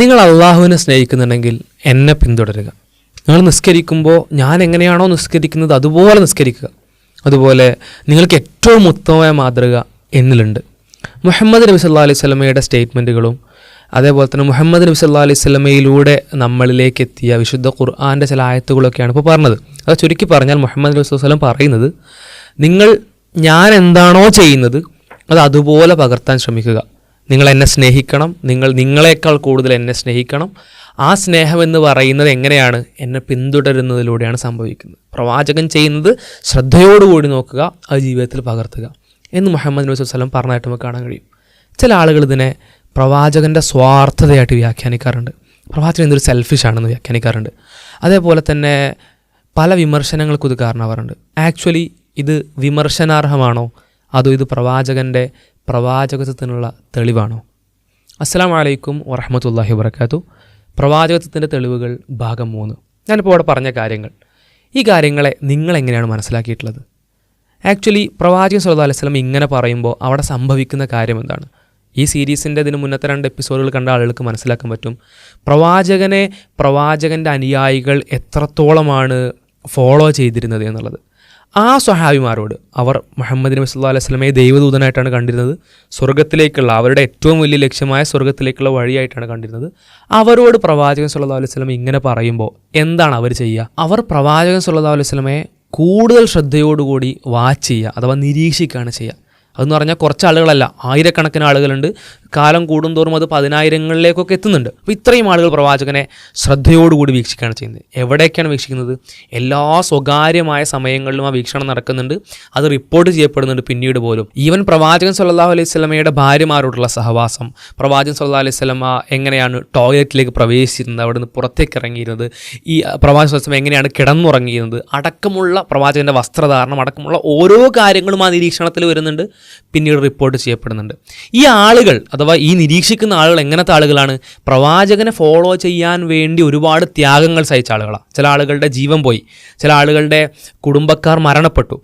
നിങ്ങൾ അള്ളാഹുവിനെ സ്നേഹിക്കുന്നുണ്ടെങ്കിൽ എന്നെ പിന്തുടരുക. നിങ്ങൾ നിസ്കരിക്കുമ്പോൾ ഞാൻ എങ്ങനെയാണോ നിസ്കരിക്കുന്നത് അതുപോലെ നിസ്കരിക്കുക. അതുപോലെ നിങ്ങൾക്ക് ഏറ്റവും ഉത്തമമായ മാതൃക എന്നിലുണ്ട്. മുഹമ്മദ് നബി സല്ലാ അലൈഹി സ്വലമയുടെ സ്റ്റേറ്റ്മെന്റുകളും അതേപോലെ തന്നെ മുഹമ്മദ് നബി സല്ലാ അലൈഹി സ്വലമയിലൂടെ നമ്മളിലേക്ക് എത്തിയ വിശുദ്ധ ഖുർആാന്റെ ചില ആയത്തുകളൊക്കെയാണ് ഇപ്പോൾ പറഞ്ഞത്. അത് ചുരുക്കി പറഞ്ഞാൽ മുഹമ്മദ് നബി സ്വലം പറയുന്നത് നിങ്ങൾ ഞാൻ എന്താണോ ചെയ്യുന്നത് അത് അതുപോലെ പകർത്താൻ ശ്രമിക്കുക. നിങ്ങൾ എന്നെ സ്നേഹിക്കണം. നിങ്ങൾ നിങ്ങളെക്കാൾ കൂടുതൽ എന്നെ സ്നേഹിക്കണം. ആ സ്നേഹം എന്ന് പറയുന്നത് എങ്ങനെയാണ്? എന്നെ പിന്തുടരുന്നതിലൂടെയാണ് സംഭവിക്കുന്നത്. പ്രവാചകൻ ചെയ്യുന്നത് ശ്രദ്ധയോടുകൂടി നോക്കുക ആ ജീവിതത്തിൽ പകർത്തുക എന്ന് മുഹമ്മദ് നബി വസ്ലം പറഞ്ഞതായിട്ട് നമുക്ക് കാണാൻ കഴിയും. ചില ആളുകൾ ഇതിനെ പ്രവാചകന്റെ സ്വാർത്ഥതയായിട്ട് വ്യാഖ്യാനിക്കാറുണ്ട്. പ്രവാചകൻ എന്തൊരു സെൽഫിഷ് ആണെന്ന് വ്യാഖ്യാനിക്കാറുണ്ട്. അതേപോലെ തന്നെ പല വിമർശനങ്ങൾക്കും ഇത് കാരണമാവാറുണ്ട്. ആക്ച്വലി ഇത് വിമർശനാർഹമാണോ? അതോ ഇത് പ്രവാചകന്റെ പ്രവാചകത്വത്തിനുള്ള തെളിവാണോ? അസ്സാം വലൈക്കും വറഹമത്തല്ലാഹി വർക്കാത്തു പ്രവാചകത്വത്തിന്റെ തെളിവുകൾ ഭാഗം മൂന്ന്. ഞാനിപ്പോൾ അവിടെ പറഞ്ഞ കാര്യങ്ങൾ. ഈ കാര്യങ്ങളെ നിങ്ങളെങ്ങനെയാണ് മനസ്സിലാക്കിയിട്ടുള്ളത്? ആക്ച്വലി പ്രവാചകൻ സല്ലല്ലാഹു അലൈഹി വസല്ലം ഇങ്ങനെ പറയുമ്പോൾ അവിടെ സംഭവിക്കുന്ന കാര്യം എന്താണ്? ഈ സീരീസിന്റെ ഇതിന് മുന്നത്തെ രണ്ട് എപ്പിസോഡുകൾ കണ്ട ആളുകൾക്ക് മനസ്സിലാക്കാൻ പറ്റും. പ്രവാചകനെ പ്രവാചകന്റെ അനുയായികൾ എത്രത്തോളമാണ് ഫോളോ ചെയ്തിരുന്നത് എന്നുള്ളത്. ആ സ്വഹാബിമാരോട് അവർ മുഹമ്മദ് നബി സല്ലാ അലൈഹി സ്വലമയെ ദൈവദൂതനായിട്ടാണ് കണ്ടിരുന്നത്. സ്വർഗത്തിലേക്കുള്ള അവരുടെ ഏറ്റവും വലിയ ലക്ഷ്യമായ സ്വർഗത്തിലേക്കുള്ള വഴിയായിട്ടാണ് കണ്ടിരുന്നത്. അവരോട് പ്രവാചകൻ സല്ലാ അലൈഹി സ്വലം ഇങ്ങനെ പറയുമ്പോൾ എന്താണ് അവർ ചെയ്യുക? അവർ പ്രവാചകൻ സല്ലാ അലൈഹി വസല്ലമയെ കൂടുതൽ ശ്രദ്ധയോടുകൂടി വാച്ച് ചെയ്യുക അഥവാ നിരീക്ഷിക്കുകയാണ് ചെയ്യുക. അതെന്ന് പറഞ്ഞാൽ കുറച്ച് ആളുകളല്ല ആയിരക്കണക്കിന് ആളുകളുണ്ട്. കാലം കൂടുന്തോറും അത് പതിനായിരങ്ങളിലേക്കൊക്കെ എത്തുന്നുണ്ട്. അപ്പോൾ ഇത്രയും ആളുകൾ പ്രവാചകനെ ശ്രദ്ധയോടുകൂടി വീക്ഷിക്കുകയാണ് ചെയ്യുന്നത്. എവിടേക്കാണ് വീക്ഷിക്കുന്നത്? എല്ലാ സ്വകാര്യമായ സമയങ്ങളിലും ആ വീക്ഷണം നടക്കുന്നുണ്ട്. അത് റിപ്പോർട്ട് ചെയ്യപ്പെടുന്നുണ്ട് പിന്നീട് പോലും. ഈവൻ പ്രവാചകൻ സല്ലാഹു അലൈഹി സ്വലമയുടെ ഭാര്യമാരോടുള്ള സഹവാസം. പ്രവാചകൻ സല്ലാ അലൈഹി സ്വലമ എങ്ങനെയാണ് ടോയ്ലറ്റിലേക്ക് പ്രവേശിച്ചിരുന്നത്? അവിടെ നിന്ന് പുറത്തേക്ക് ഇറങ്ങിയിരുന്നത്? ഈ പ്രവാചക സ്വലം എങ്ങനെയാണ് കിടന്നുറങ്ങിയിരുന്നത്? അടക്കമുള്ള പ്രവാചകന്റെ വസ്ത്രധാരണം അടക്കമുള്ള ഓരോ കാര്യങ്ങളും ആ നിരീക്ഷണത്തിൽ വരുന്നുണ്ട്. പിന്നീട് റിപ്പോർട്ട് ചെയ്യപ്പെടുന്നുണ്ട്. ഈ ആളുകൾ അഥവാ ഈ നിരീക്ഷിക്കുന്ന ആളുകൾ എങ്ങനത്തെ ആളുകളാണ്? പ്രവാചകനെ ഫോളോ ചെയ്യാൻ വേണ്ടി ഒരുപാട് ത്യാഗങ്ങൾ സഹിച്ച ആളുകളാണ് ചില ആളുകളുടെ ജീവൻ പോയി. ചില ആളുകളുടെ കുടുംബക്കാർ മരണപ്പെട്ടു.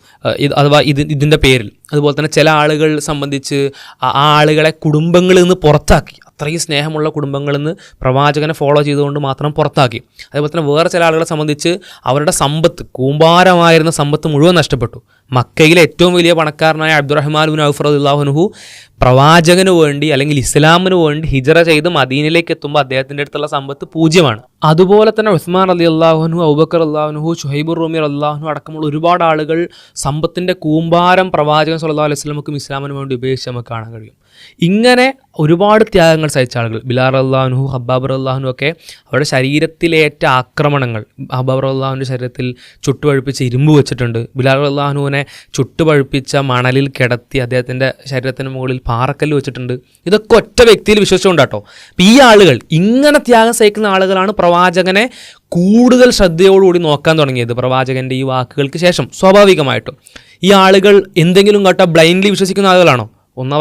അഥവാ ഇത് ഇതിന്റെ പേരിൽ. അതുപോലെ തന്നെ ചില ആളുകൾ സംബന്ധിച്ച് ആ ആളുകളെ കുടുംബങ്ങളിൽ നിന്ന് പുറത്താക്കി. അത്രയും സ്നേഹമുള്ള കുടുംബങ്ങളിൽ നിന്ന് പ്രവാചകനെ ഫോളോ ചെയ്തുകൊണ്ട് മാത്രം പുറത്താക്കി. അതുപോലെ തന്നെ വേറെ ചില ആളുകളെ സംബന്ധിച്ച് അവരുടെ സമ്പത്ത് കൂമ്പാരമായിരുന്ന സമ്പത്ത് മുഴുവൻ നഷ്ടപ്പെട്ടു. മക്കയിലെ ഏറ്റവും വലിയ പണക്കാരനായ അബ്ദുറഹ്മാൻ ബിൻ ഔഫറദുല്ലാഹുനുഹു പ്രവാചകന് വേണ്ടി അല്ലെങ്കിൽ ഇസ്ലാമിന് വേണ്ടി ഹിജറ ചെയ്ത് മദീനിലേക്ക് എത്തുമ്പോൾ അദ്ദേഹത്തിന്റെ അടുത്തുള്ള സമ്പത്ത് പൂജ്യമാണ്. അതുപോലെ തന്നെ ഉസ്മാൻ അലി അള്ളാഹുനു ഔബക്കർ അള്ളാഹുനുഹു ഷുഹൈബുർ റോമി അള്ളാഹുനു അടക്കമുള്ള ഒരുപാട് ആളുകൾ സമ്പത്തിന്റെ കൂമ്പാരം പ്രവാചകൻ സല്ലല്ലാഹു അലൈഹി സ്വലമുക്കും ഇസ്ലാമിന് വേണ്ടി ഉപയോഗിച്ച് നമുക്ക് കാണാൻ കഴിയും. ഇങ്ങനെ ഒരുപാട് ത്യാഗങ്ങൾ സഹിച്ച ആളുകൾ ബിലാർ അള്ളാഹുനു ഹബ്ബാബർ അള്ളാഹുനു ഒക്കെ അവരുടെ ശരീരത്തിലേറ്റ ആക്രമണങ്ങൾ ഹബ്ബാബർ അള്ളാഹുവിന്റെ ശരീരത്തിൽ ചുട്ടുപഴുപ്പിച്ച് ഇരുമ്പ് വെച്ചിട്ടുണ്ട്. ബിലാർ അള്ളാഹുനുവിനെ ചുട്ടുപഴുപ്പിച്ച മണലിൽ കിടത്തി അദ്ദേഹത്തിന്റെ ശരീരത്തിന് മുകളിൽ പാറക്കല്ല് വെച്ചിട്ടുണ്ട്. ഇതൊക്കെ ഒറ്റ വ്യക്തിയിൽ വിശ്വസിച്ചുകൊണ്ടാട്ടോ അപ്പം ഈ ആളുകൾ ഇങ്ങനെ ത്യാഗം സഹിക്കുന്ന ആളുകളാണ് പ്രവാചകനെ കൂടുതൽ ശ്രദ്ധയോടുകൂടി നോക്കാൻ തുടങ്ങിയത്. പ്രവാചകന്റെ ഈ വാക്കുകൾക്ക് ശേഷം സ്വാഭാവികമായിട്ടും ഈ ആളുകൾ എന്തെങ്കിലും കേട്ട ബ്ലൈൻഡ്ലി വിശ്വസിക്കുന്ന ആളുകളാണോ? ഒന്ന്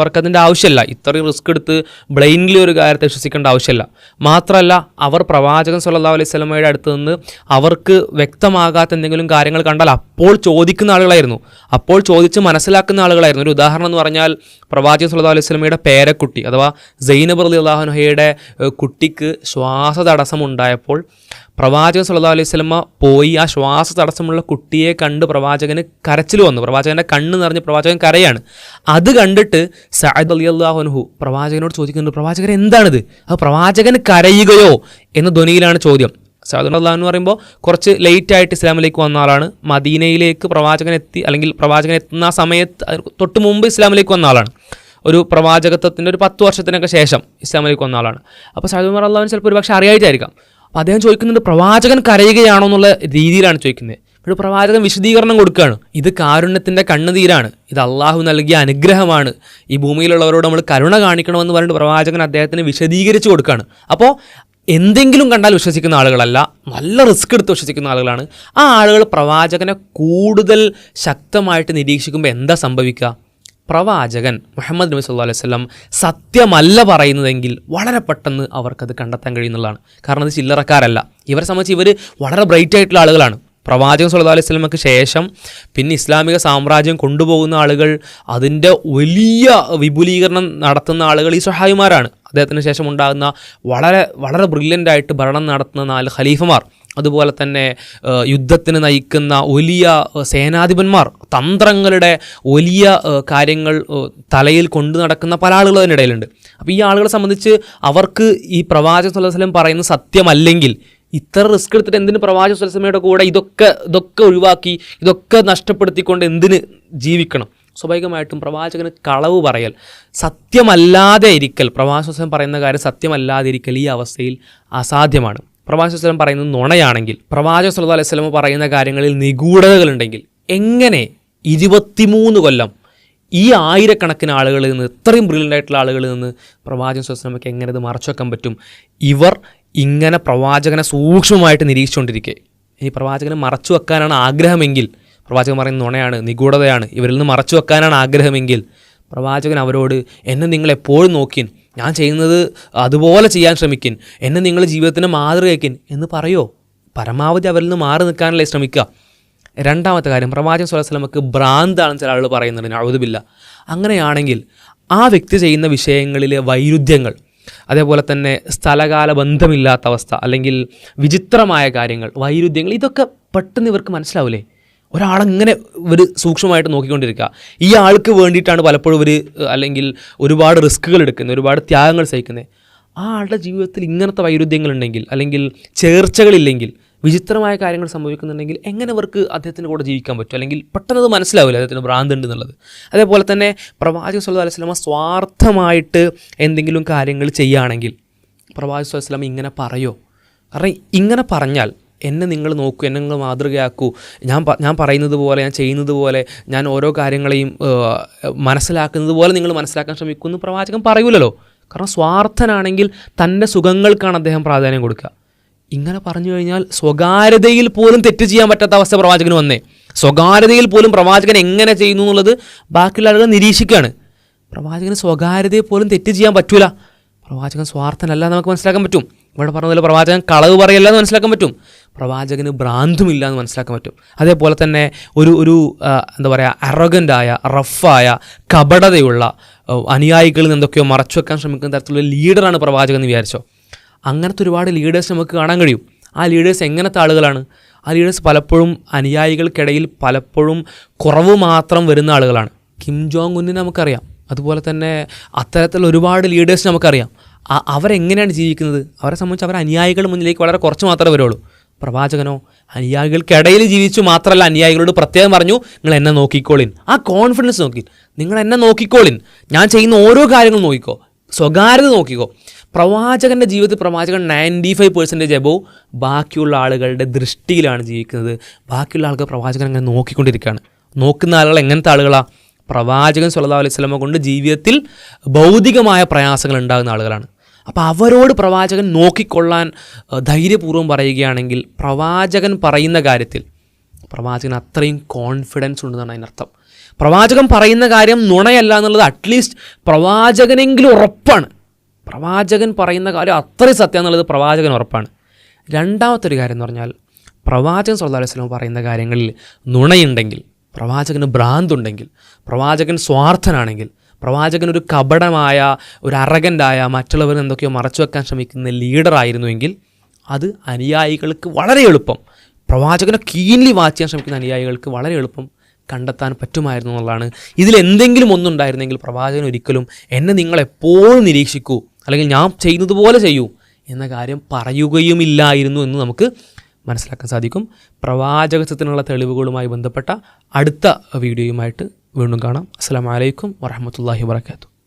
ആവശ്യമില്ല. ഇത്രയും റിസ്ക് എടുത്ത് ബ്ലൈൻഡ്ലി ഒരു കാര്യത്തെ വിശ്വസിക്കേണ്ട ആവശ്യമില്ല. മാത്രമല്ല അവർ പ്രവാചകൻ സല്ലാ അലൈഹി സ്വലമയുടെ അടുത്ത് നിന്ന് അവർക്ക് വ്യക്തമാകാത്ത എന്തെങ്കിലും കാര്യങ്ങൾ കണ്ടാൽ അപ്പോൾ ചോദിക്കുന്ന ആളുകളായിരുന്നു. അപ്പോൾ ചോദിച്ച് മനസ്സിലാക്കുന്ന ആളുകളായിരുന്നു. ഒരു ഉദാഹരണം എന്ന് പറഞ്ഞാൽ പ്രവാചകൻ സല്ലാ അലൈഹി സ്വലമയുടെ പേരക്കുട്ടി അഥവാ സൈനബ് അലി അള്ളാഹുനഹയുടെ കുട്ടിക്ക് ശ്വാസ ഉണ്ടായപ്പോൾ പ്രവാചകൻ സല്ലാ അലൈഹി സ്വലമ പോയി ആ ശ്വാസ തടസ്സമുള്ള കുട്ടിയെ കണ്ട് പ്രവാചകന് കരച്ചിൽ വന്നു. പ്രവാചകന്റെ കണ്ണ് നിറഞ്ഞ് പ്രവാചകൻ കരയാണ്. അത് കണ്ടിട്ട് സഅദ് അലി അള്ളാഹുഹു പ്രവാചകനോട് ചോദിക്കുന്നുണ്ട് പ്രവാചകൻ എന്താണിത്? അത് പ്രവാചകൻ കരയുകയോ? എന്ന ധ്വനിയിലാണ് ചോദ്യം. സഅദ് അള്ളാഹു എന്ന് പറയുമ്പോൾ കുറച്ച് ലേറ്റായിട്ട് ഇസ്ലാമിലേക്ക് വന്ന ആളാണ്. മദീനയിലേക്ക് പ്രവാചകൻ എത്തി അല്ലെങ്കിൽ പ്രവാചകൻ എത്തുന്ന സമയത്ത് തൊട്ട് മുമ്പ് ഇസ്ലാമിലേക്ക് വന്ന ആളാണ്. ഒരു പ്രവാചകത്വത്തിന്റെ ഒരു പത്ത് വർഷത്തിനൊക്കെ ശേഷം ഇസ്ലാമിലേക്ക് വന്ന ആളാണ്. അപ്പോൾ സഅദ് ഉമർ അള്ളാഹുവിന് ചിലപ്പോൾ ഒരു പക്ഷേ അറിയായിട്ടായിരിക്കാം. അപ്പോൾ അദ്ദേഹം ചോദിക്കുന്നത് പ്രവാചകൻ കരയുകയാണോ എന്നുള്ള രീതിയിലാണ് ചോദിക്കുന്നത്. ഒരു പ്രവാചകൻ വിശദീകരണം കൊടുക്കുകയാണ്. ഇത് കാരുണ്യത്തിന്റെ കണ്ണുതീരാണ് ഇത് അള്ളാഹു നൽകിയ അനുഗ്രഹമാണ്. ഈ ഭൂമിയിലുള്ളവരോട് നമ്മൾ കരുണ കാണിക്കണമെന്ന് പറഞ്ഞിട്ട് പ്രവാചകൻ അദ്ദേഹത്തിന് വിശദീകരിച്ച് കൊടുക്കുകയാണ്. അപ്പോൾ എന്തെങ്കിലും കണ്ടാൽ വിശ്വസിക്കുന്ന ആളുകളല്ല നല്ല റിസ്ക് എടുത്ത് വിശ്വസിക്കുന്ന ആളുകളാണ്. ആ ആളുകൾ പ്രവാചകനെ കൂടുതൽ ശക്തമായിട്ട് നിരീക്ഷിക്കുമ്പോൾ എന്താ സംഭവിക്കുക? പ്രവാചകൻ മുഹമ്മദ് നബി സല്ലു അലൈഹി വസല്ലം സത്യമല്ല പറയുന്നതെങ്കിൽ വളരെ പെട്ടെന്ന് അവർക്കത് കണ്ടെത്താൻ കഴിയുന്നതാണ് കാരണം അത് ചില്ലറക്കാരല്ല. ഇവരെ സംബന്ധിച്ച് ഇവർ വളരെ ബ്രൈറ്റ് ആയിട്ടുള്ള ആളുകളാണ്. പ്രവാചകൻ സല്ലാ അലൈഹി സ്വലമക്ക് ശേഷം പിന്നെ ഇസ്ലാമിക സാമ്രാജ്യം കൊണ്ടുപോകുന്ന ആളുകൾ അതിന്റെ വലിയ വിപുലീകരണം നടത്തുന്ന ആളുകൾ ഈ സഹായിമാരാണ് അദ്ദേഹത്തിന് ശേഷം ഉണ്ടാകുന്ന വളരെ വളരെ ബ്രില്യന്റ് ആയിട്ട് ഭരണം നടത്തുന്ന നാല് ഖലീഫമാർ. അതുപോലെ തന്നെ യുദ്ധത്തിന് നയിക്കുന്ന വലിയ സേനാധിപന്മാർ തന്ത്രങ്ങളുടെ വലിയ കാര്യങ്ങൾ തലയിൽ കൊണ്ടു നടക്കുന്ന പല ആളുകളും അതിനിടയിലുണ്ട്. അപ്പോൾ ഈ ആളുകളെ സംബന്ധിച്ച് അവർക്ക് ഈ പ്രവാചക സുലസലം പറയുന്ന സത്യമല്ലെങ്കിൽ ഇത്ര റിസ്ക് എടുത്തിട്ട് എന്തിന് പ്രവാച സുലസമയുടെ കൂടെ ഇതൊക്കെ ഇതൊക്കെ ഒഴിവാക്കി ഇതൊക്കെ നഷ്ടപ്പെടുത്തിക്കൊണ്ട് എന്തിന് ജീവിക്കണം? സ്വാഭാവികമായിട്ടും പ്രവാചകന് കളവ് പറയൽ. സത്യമല്ലാതെ ഇരിക്കൽ പ്രവാസം പറയുന്ന കാര്യം സത്യമല്ലാതെ ഇരിക്കൽ ഈ അവസ്ഥയിൽ അസാധ്യമാണ്. പ്രവാചക സ്വലം പറയുന്നത് നുണയാണെങ്കിൽ പ്രവാചക സല്ലല്ലാഹു അലൈഹി സ്വലം പറയുന്ന കാര്യങ്ങളിൽ നിഗൂഢതകളുണ്ടെങ്കിൽ എങ്ങനെ ഇരുപത്തിമൂന്ന് കൊല്ലം ഈ ആയിരക്കണക്കിന് ആളുകളിൽ നിന്ന് ഇത്രയും ബ്രില്യന്റ് ആയിട്ടുള്ള ആളുകളിൽ നിന്ന് പ്രവാചകൻ സ്വലമയ്ക്ക് എങ്ങനെ ഇത് മറച്ചു വെക്കാൻ പറ്റും? ഇവർ ഇങ്ങനെ പ്രവാചകനെ സൂക്ഷ്മമായിട്ട് നിരീക്ഷിച്ചുകൊണ്ടിരിക്കെ. ഈ പ്രവാചകനെ മറച്ചു വെക്കാനാണ് ആഗ്രഹമെങ്കിൽ പ്രവാചകൻ പറയുന്ന നുണയാണ് നിഗൂഢതയാണ്. ഇവരിൽ നിന്ന് മറച്ചു വെക്കാനാണ് ആഗ്രഹമെങ്കിൽ പ്രവാചകൻ അവരോട് എന്നെ നിങ്ങൾ എപ്പോഴും നോക്കിൻ ഞാൻ ചെയ്യുന്നത് അതുപോലെ ചെയ്യാൻ ശ്രമിക്കൻ എന്നെ നിങ്ങൾ ജീവിതത്തിന് മാതൃകയ്ക്കിൻ എന്ന് പറയോ? പരമാവധി അവരിൽ നിന്ന് മാറി നിൽക്കാനല്ലേ ശ്രമിക്കുക. രണ്ടാമത്തെ കാര്യം പ്രവാചകൻ സ്വലസ്ലമക്ക് ഭ്രാന്താണെന്ന് ചില ആളുകൾ പറയുന്നുണ്ട്. അഴുതുമില്ല അങ്ങനെയാണെങ്കിൽ ആ വ്യക്തി ചെയ്യുന്ന വിഷയങ്ങളിലെ വൈരുദ്ധ്യങ്ങൾ അതേപോലെ തന്നെ സ്ഥലകാല ബന്ധമില്ലാത്ത അവസ്ഥ അല്ലെങ്കിൽ വിചിത്രമായ കാര്യങ്ങൾ വൈരുദ്ധ്യങ്ങൾ ഇതൊക്കെ പെട്ടെന്ന് ഇവർക്ക് മനസ്സിലാവില്ലേ ഒരാളെങ്ങനെ ഇവർ സൂക്ഷ്മമായിട്ട് നോക്കിക്കൊണ്ടിരിക്കുക? ഈ ആൾക്ക് വേണ്ടിയിട്ടാണ് പലപ്പോഴും ഇവർ അല്ലെങ്കിൽ ഒരുപാട് റിസ്ക്കുകൾ എടുക്കുന്നത് ഒരുപാട് ത്യാഗങ്ങൾ സഹിക്കുന്നത്. ആ ആളുടെ ജീവിതത്തിൽ ഇങ്ങനത്തെ വൈരുദ്ധ്യങ്ങളുണ്ടെങ്കിൽ അല്ലെങ്കിൽ ചേർച്ചകളില്ലെങ്കിൽ വിചിത്രമായ കാര്യങ്ങൾ സംഭവിക്കുന്നുണ്ടെങ്കിൽ എങ്ങനെ അവർക്ക് അദ്ദേഹത്തിന്റെ കൂടെ ജീവിക്കാൻ പറ്റും? അല്ലെങ്കിൽ പെട്ടെന്ന് അത് മനസ്സിലാവില്ല അദ്ദേഹത്തിന് ഭ്രാന്തുണ്ട് എന്നുള്ളത്. അതേപോലെ തന്നെ പ്രവാചക സല്ലല്ലാഹു അലൈഹി സ്വാർത്ഥമായിട്ട് എന്തെങ്കിലും കാര്യങ്ങൾ ചെയ്യുകയാണെങ്കിൽ പ്രവാചക വസല്ലമ ഇങ്ങനെ പറയോ? കാരണം ഇങ്ങനെ പറഞ്ഞാൽ എന്നെ നിങ്ങൾ നോക്കൂ എന്നെ നിങ്ങൾ മാതൃകയാക്കൂ. ഞാൻ ഞാൻ പറയുന്നത് പോലെ ഞാൻ ചെയ്യുന്നത് പോലെ ഞാൻ ഓരോ കാര്യങ്ങളെയും മനസ്സിലാക്കുന്നത് പോലെ നിങ്ങൾ മനസ്സിലാക്കാൻ ശ്രമിക്കുമെന്ന് പ്രവാചകൻ പറയൂലല്ലോ. കാരണം സ്വാർത്ഥനാണെങ്കിൽ തന്റെ സുഖങ്ങൾക്കാണ് അദ്ദേഹം പ്രാധാന്യം കൊടുക്കുക. ഇങ്ങനെ പറഞ്ഞു കഴിഞ്ഞാൽ സ്വകാര്യതയിൽ പോലും തെറ്റ് ചെയ്യാൻ പറ്റാത്ത അവസ്ഥ പ്രവാചകന് വന്നേ. സ്വകാര്യതയിൽ പോലും പ്രവാചകൻ എങ്ങനെ ചെയ്യുന്നു എന്നുള്ളത് ബാക്കിയുള്ള ആളുകൾ നിരീക്ഷിക്കുകയാണ്. പ്രവാചകന് സ്വകാര്യതയെ പോലും തെറ്റ് ചെയ്യാൻ പറ്റൂല. പ്രവാചകൻ സ്വാർത്ഥനല്ല നമുക്ക് മനസ്സിലാക്കാൻ പറ്റും. ഇവിടെ പറഞ്ഞതിൽ പ്രവാചകൻ കളവ് പറയല്ല എന്ന് മനസ്സിലാക്കാൻ പറ്റും. പ്രവാചകന് ഭ്രാന്തുമില്ല എന്ന് മനസ്സിലാക്കാൻ പറ്റും. അതേപോലെ തന്നെ ഒരു ഒരു എന്താ പറയുക അറഗന്റായ റഫായ കപടതയുള്ള അനുയായികളിൽ നിന്ന് എന്തൊക്കെയോ മറച്ചു വെക്കാൻ ശ്രമിക്കുന്ന തരത്തിലുള്ള ലീഡറാണ് പ്രവാചകൻ എന്ന് വിചാരിച്ചോ? അങ്ങനത്തെ ഒരുപാട് ലീഡേഴ്സ് നമുക്ക് കാണാൻ കഴിയും. ആ ലീഡേഴ്സ് എങ്ങനത്തെ ആളുകളാണ്? ആ ലീഡേഴ്സ് പലപ്പോഴും അനുയായികൾക്കിടയിൽ പലപ്പോഴും കുറവ് മാത്രം വരുന്ന ആളുകളാണ്. കിം ജോങ് ഉന്നിനെ നമുക്കറിയാം. അതുപോലെ തന്നെ അത്തരത്തിലുള്ള ഒരുപാട് ലീഡേഴ്സ് നമുക്കറിയാം. അവരെങ്ങനെയാണ് ജീവിക്കുന്നത്? അവരെ സംബന്ധിച്ച് അവർ അനുയായികൾ മുന്നിലേക്ക് വളരെ കുറച്ച് മാത്രമേ വരുള്ളൂ. പ്രവാചകനോ അനുയായികൾക്കിടയിൽ ജീവിച്ചു മാത്രമല്ല അനുയായികളോട് പ്രത്യേകം പറഞ്ഞു നിങ്ങൾ എന്നെ നോക്കിക്കോളിൻ. ആ കോൺഫിഡൻസ് നോക്കി. നിങ്ങൾ എന്നെ നോക്കിക്കോളിൻ. ഞാൻ ചെയ്യുന്ന ഓരോ കാര്യങ്ങളും നോക്കിക്കോ. സ്വകാര്യത നോക്കിക്കോ. പ്രവാചകന്റെ ജീവിതത്തിൽ പ്രവാചകൻ നയന്റി ഫൈവ് പെർസെന്റേജ് എബോ ബാക്കിയുള്ള ആളുകളുടെ ദൃഷ്ടിയിലാണ് ജീവിക്കുന്നത്. ബാക്കിയുള്ള ആൾക്ക് പ്രവാചകൻ അങ്ങനെ നോക്കിക്കൊണ്ടിരിക്കുകയാണ്. നോക്കുന്ന ആളുകൾ എങ്ങനത്തെ ആളുകളാണ് പ്രവാചകൻ സ്വലതാ അലൈഹി സ്വലമ കൊണ്ട് ജീവിതത്തിൽ ഭൗതികമായ പ്രയാസങ്ങൾ ഉണ്ടാകുന്ന ആളുകളാണ്. അപ്പോൾ അവരോട് പ്രവാചകൻ നോക്കിക്കൊള്ളാൻ ധൈര്യപൂർവം പറയുകയാണെങ്കിൽ പ്രവാചകൻ പറയുന്ന കാര്യത്തിൽ പ്രവാചകൻ അത്രയും കോൺഫിഡൻസ് ഉണ്ടെന്നാണ് അതിനർത്ഥം. പ്രവാചകൻ പറയുന്ന കാര്യം നുണയല്ല എന്നുള്ളത് അറ്റ്ലീസ്റ്റ് പ്രവാചകനെങ്കിലും ഉറപ്പാണ്. പ്രവാചകൻ പറയുന്ന കാര്യം അത്രയും സത്യം എന്നുള്ളത് പ്രവാചകൻ ഉറപ്പാണ്. രണ്ടാമത്തെ ഒരു കാര്യം എന്ന് പറഞ്ഞാൽ പ്രവാചകൻ സല്ലാ അലൈഹി വസല്ലം പറയുന്ന കാര്യങ്ങളിൽ നുണയുണ്ടെങ്കിൽ പ്രവാചകന് ഭ്രാന്തുണ്ടെങ്കിൽ പ്രവാചകൻ സ്വാർത്ഥനാണെങ്കിൽ പ്രവാചകൻ ഒരു കപടമായ ഒരു അറകന്റായ മറ്റുള്ളവർ എന്തൊക്കെയോ മറച്ചു വെക്കാൻ ശ്രമിക്കുന്ന ലീഡറായിരുന്നുവെങ്കിൽ അത് അനുയായികൾക്ക് വളരെ എളുപ്പം. പ്രവാചകനെ കീൻലി വാച്ച് ചെയ്യാൻ ശ്രമിക്കുന്ന അനുയായികൾക്ക് വളരെ എളുപ്പം കണ്ടെത്താൻ പറ്റുമായിരുന്നു എന്നുള്ളതാണ്. ഇതിലെന്തെങ്കിലും ഒന്നുണ്ടായിരുന്നെങ്കിൽ പ്രവാചകൻ ഒരിക്കലും എന്നെ നിങ്ങൾ എപ്പോഴും നിരീക്ഷിക്കൂ അല്ലെങ്കിൽ ഞാൻ ചെയ്യുന്നത് പോലെ ചെയ്യൂ എന്ന കാര്യം പറയുകയുമില്ലായിരുന്നു എന്ന് നമുക്ക് മനസ്സിലാക്കാൻ സാധിക്കും. പ്രവാചകത്വത്തിനുള്ള തെളിവുകളുമായി ബന്ധപ്പെട്ട അടുത്ത വീഡിയോയുമായിട്ട് വീണ്ടും കാണാം. അസ്സാം വലൈക്കും വറഹമത്തല്ലാഹി വാത്തു